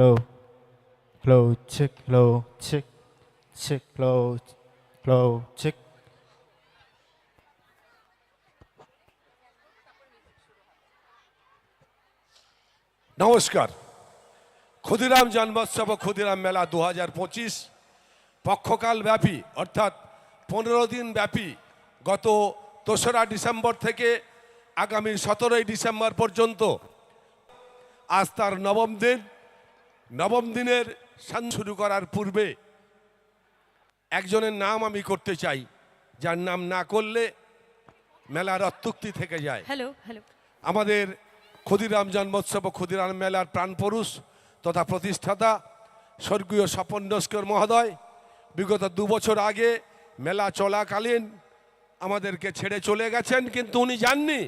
hello, hello, check, hello, check, check, hello, hello, check. নমস্কার। ক্ষুদিরাম জন্মোৎসব ক্ষুদিরাম মেলা দু হাজার পঁচিশ পক্ষকাল ব্যাপী অর্থাৎ পনেরো দিন ব্যাপী গত দোসরা ডিসেম্বর থেকে আগামী সতেরোই ডিসেম্বর পর্যন্ত। আজ তার নবম দিন। নবম দিনের সান শুরু করার পূর্বে একজনের নাম আমি করতে চাই যার নাম না করলে মেলার অত্যুক্তি থেকে যায়। হ্যালো হ্যালো আমাদের ক্ষুদিরাম জন্মোৎসব ও ক্ষুদিরাম মেলার প্রাণপুরুষ তথা প্রতিষ্ঠাতা স্বর্গীয় স্বপন নস্কর মহোদয় বিগত দু বছর আগে মেলা চলাকালীন আমাদেরকে ছেড়ে চলে গেছেন কিন্তু উনি যাননি।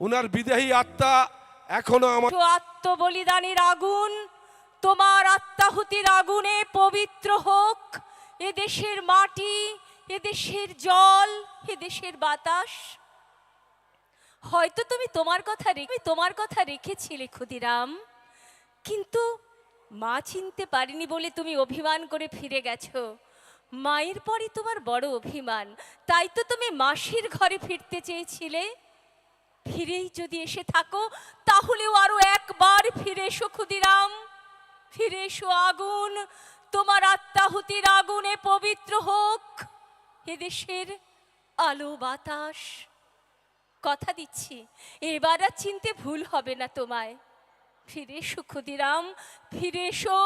উনার বিদেহী আত্মা এখনও আমার আত্মবলিদানের আগুন তোমার আত্মাহুতির আগুনে পবিত্র হোক। এ দেশের মাটি, এ দেশের জল, এ দেশের বাতাস। হয়তো তুমি তোমার কথা রেখে তোমার কথা রেখেছিলে ক্ষুদিরাম, কিন্তু মা চিনতে পারিনি বলে তুমি অভিমান করে ফিরে গেছো। মায়ের পরে তোমার বড় অভিমান। তাই তো তুমি মাসির ঘরে ফিরতে চেয়েছিলে। ফিরেই যদি এসে থাকো, তাহলেও আরও একবার ফিরে এসো ক্ষুদিরাম। ফিরে এসো আগুন। তোমার আত্মাহুতির আগুনে পবিত্র হোক এদেশের আলো বাতাস। কথা দিচ্ছি, এবার আর চিনতে ভুল হবে না তোমায়। ফিরে এসো ক্ষুদিরাম, ফিরে এসো।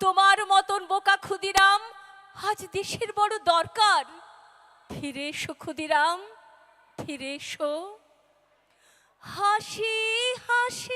তোমার মতন বোকা ক্ষুদিরাম, আজ দেশের বড় দরকার। ফিরে এসো ক্ষুদিরাম, ফিরে এসো। হাসি হাসি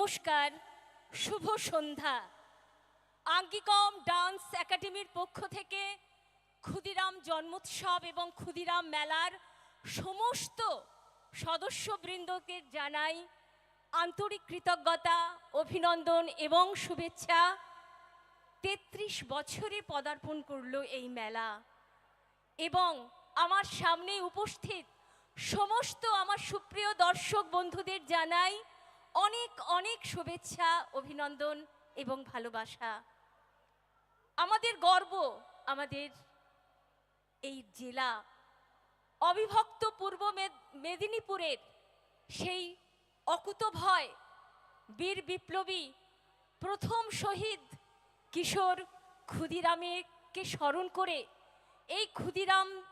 নমস্কার, শুভ সন্ধ্যা। আঙ্গিকম ডান্স একাডেমির পক্ষ থেকে ক্ষুদিরাম জন্মোৎসব এবং ক্ষুদিরাম মেলার সমস্ত সদস্যবৃন্দকে জানাই আন্তরিক কৃতজ্ঞতা, অভিনন্দন এবং শুভেচ্ছা। তেত্রিশ বছরে পদার্পণ করল এই মেলা এবং আমার সামনে উপস্থিত সমস্ত আমার সুপ্রিয় দর্শক বন্ধুদের জানাই অনেক অনেক শুভেচ্ছা, অভিনন্দন এবং ভালোবাসা। আমাদের গর্ব আমাদের এই জেলা অবিভক্ত পূর্ব মেদ- মেদিনীপুরের সেই অকুতভয়, বীর বিপ্লবী প্রথম শহীদ কিশোর ক্ষুদিরামকে স্মরণ করে এই ক্ষুদিরাম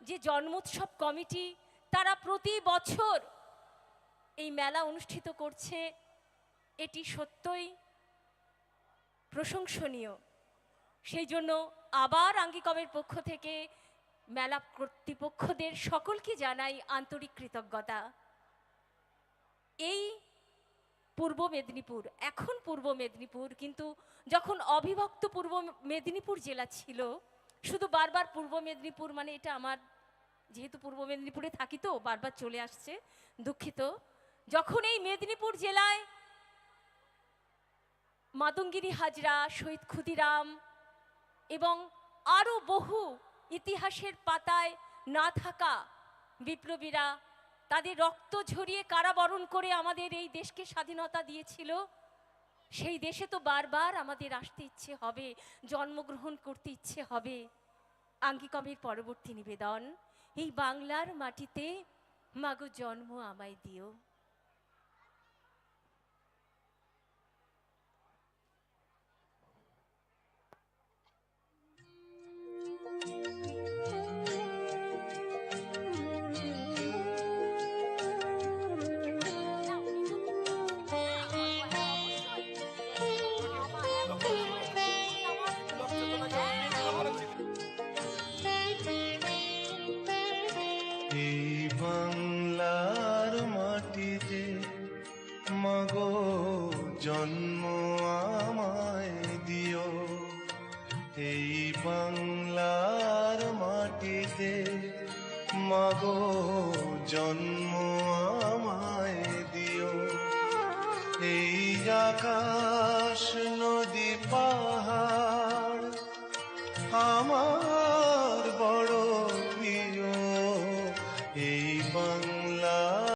যে জন্মোৎসব কমিটি, তারা প্রতি বছর এই মেলা অনুষ্ঠিত করছে, এটি সত্যই প্রশংসনীয়। সেই জন্য আবার আঙ্গিকমের পক্ষ থেকে মেলা কর্তৃপক্ষদের সকলকে জানাই আন্তরিক কৃতজ্ঞতা। এই পূর্ব মেদিনীপুর, এখন পূর্ব মেদিনীপুর, কিন্তু যখন অবিভক্ত পূর্ব মেদিনীপুর জেলা ছিল, শুধু বারবার পূর্ব মেদিনীপুর মানে এটা আমার, যেহেতু পূর্ব মেদিনীপুরে থাকি তো, বারবার চলে আসছে, দুঃখিত। যখন এই মেদিনীপুর জেলায় মাতঙ্গিরি হাজরা, শহীদ ক্ষুদিরাম এবং আরও বহু ইতিহাসের পাতায় না থাকা বিপ্লবীরা তাদের রক্ত ঝরিয়ে কারাবরণ করে আমাদের এই দেশকে স্বাধীনতা দিয়েছিল, সেই দেশে তো বারবার আমাদের আসতে ইচ্ছে হবে, জন্মগ্রহণ করতে ইচ্ছে হবে। আঙ্গিকমের পরবর্তী নিবেদন, এই বাংলার মাটিতে মাগো জন্ম আমায় দিও। মাগো জন্ম আমায় দিও। এই আকাশ